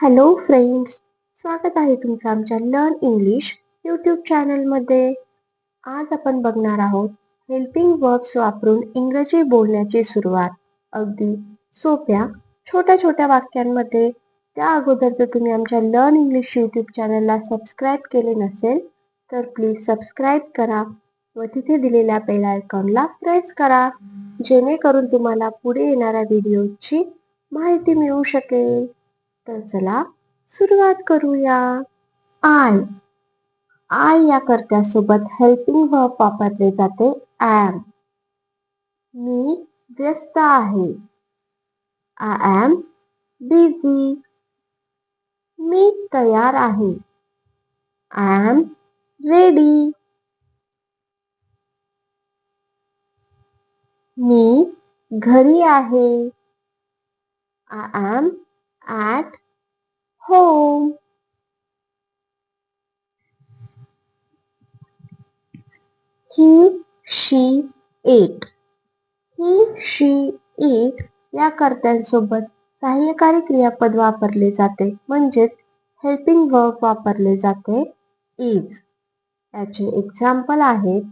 Hello friends स्वागत आहे तुमचं आमच्या लर्न इंग्लिश यूट्यूब चॅनलमध्ये आज आपण बघणार आहोत हेल्पिंग वर्ब्स वापरून इंग्रजी बोलण्याची सुरुवात. अगदी सोप्या छोट्या छोट्या वाक्यांमध्ये. त्या अगोदर जर तुम्ही आमच्या लर्न इंग्लिश यूट्यूब चॅनलला सबस्क्राईब केले नसेल तर प्लीज सबस्क्राईब करा व तिथे दिलेल्या बेल आयकॉनला प्रेस करा. जेणेकरून तुम्हाला पुढे येणाऱ्या व्हिडिओची माहिती मिळू शकेल. तर चला सुरुवात करूया. आय आय या कर्त्यासोबत हेल्पिंग वर्ब वापरले जाते ॲम मी व्यस्त आहे. आय एम बिझी मी तयार आहे. आय एम रेडी मी घरी आहे. I am at home. He she it. He she it या कर्त्यांसोबत सहाय्यकारी क्रियापद वापरले जाते. म्हणजेच हेल्पिंग वर्ब वापरले जाते. इज याचे एक्झाम्पल आहेत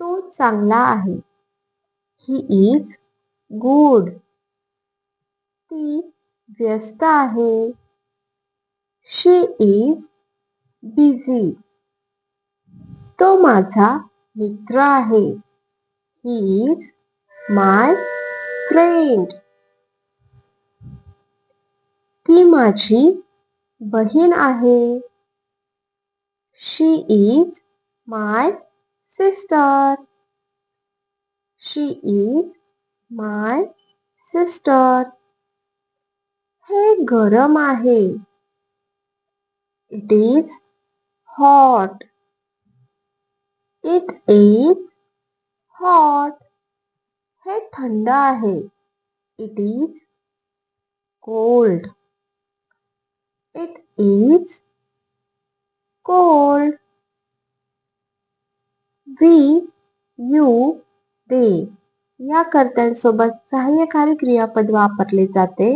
तो चांगला आहे. ही इज गुड ती व्यस्त आहे. शी इज बिझी तो माझा मित्र आहे. ही इज माय फ्रेंड ती माझी बहीण आहे. She is my sister she is my sister हे गरम आहे. It is hot it is hot हे थंड आहे it is cold it is cold we you they या कर्त्यांसोबत सहाय्यकारी क्रियापद वापरले जाते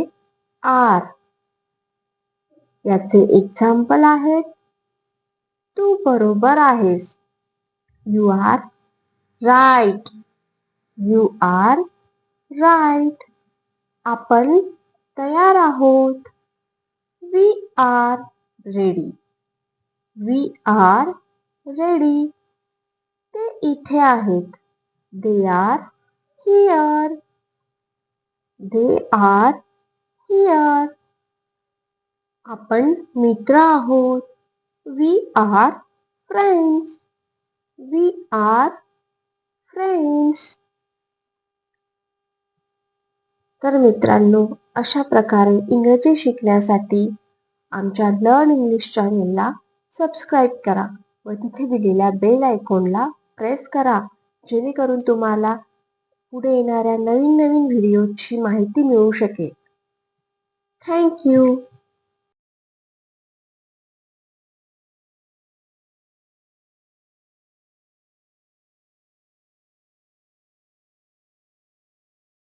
आर याचे एक्झाम्पल आहेत. तू बरोबर आहेस. You are right you are right आपण तयार आहोत. We are ready we are ready ते इथे आहेत. They are here they are here आपण मित्र आहोत. We are friends we are friends तर मित्रांनो अशा प्रकारे इंग्रजी शिकण्यासाठी आमच्या लर्न इंग्लिश चॅनेलला सबस्क्राईब करा व तिथे दिलेल्या बेल आयकॉनला प्रेस करा जेणेकरून तुम्हाला पुढे येणाऱ्या नवीन नवीन व्हिडिओची माहिती मिळू शकेल. थँक्यू